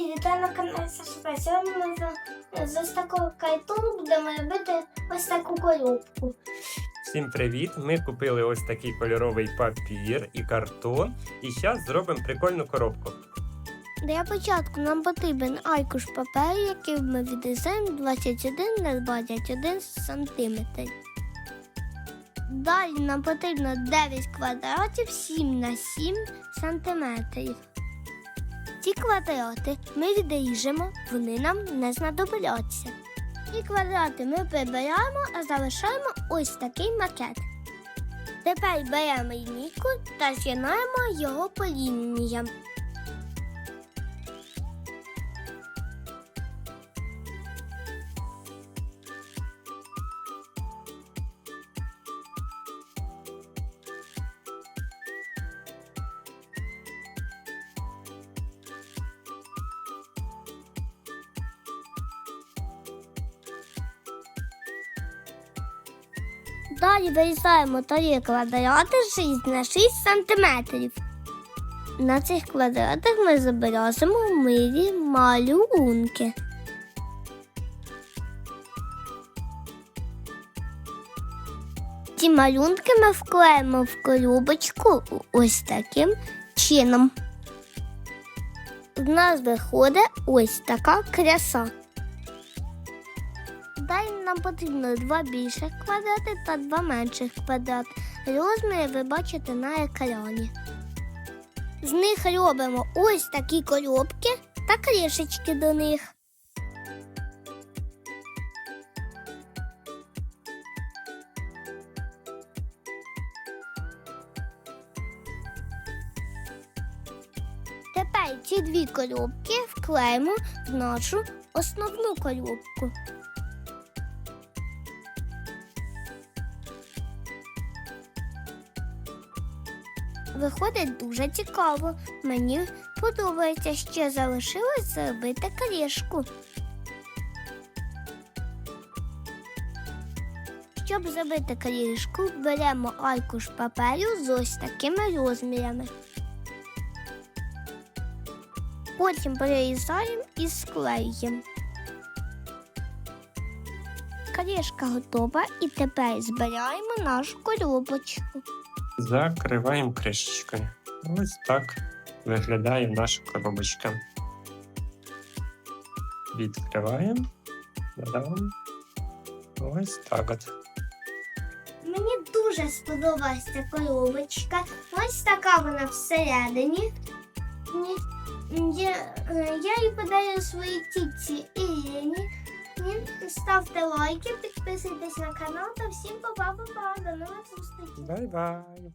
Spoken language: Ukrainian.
Привіт, вітаю на каналі Сашка. Сьогодні ми з, ось такого кайтону будемо робити ось таку коробку. Всім привіт! Ми купили ось такий кольоровий папір і картон. І зараз зробимо прикольну коробку. Для початку нам потрібен аркуш паперу, який ми відрізаємо 21 на 21 см. Далі нам потрібно 9 квадратів 7 на 7 см. Ці квадрати ми відріжемо, вони нам не знадобляться. Ці квадрати ми прибираємо, а залишаємо ось такий макет. Тепер беремо лінійку та з'єднаємо його по лініям. Далі вирізаємо три квадрати 6 на 6 сантиметрів. На цих квадратах ми зобразимо милі малюнки. Ці малюнки ми вклеїмо в коробочку ось таким чином. У нас виходить ось така краса. Далі нам потрібно два більших квадрати та два менших квадрати. Розміри ви бачите на екрані. З них робимо ось такі коробки та кришечки до них. Тепер ці дві коробки вклеїмо в нашу основну коробку. Виходить дуже цікаво. Мені подобається, ще залишилось зробити кришку. Щоб зробити кришку, беремо аркуш паперу з ось такими розмірами. Потім перерізаємо і склеюємо. Кришка готова і тепер збираємо нашу коробочку. Закриваємо кришечкою. Ось так виглядає наша коробочка. Відкриваємо. Додам. Ось так от. Мені дуже сподобалась ця коробочка. Ось така вона всередині. Ні- Я, е, я її подарую своїй тітці Іріні. Ставте лайки, підписуйтесь на канал та всім па-па-па-па. До нових зустрічей. Бай-бай!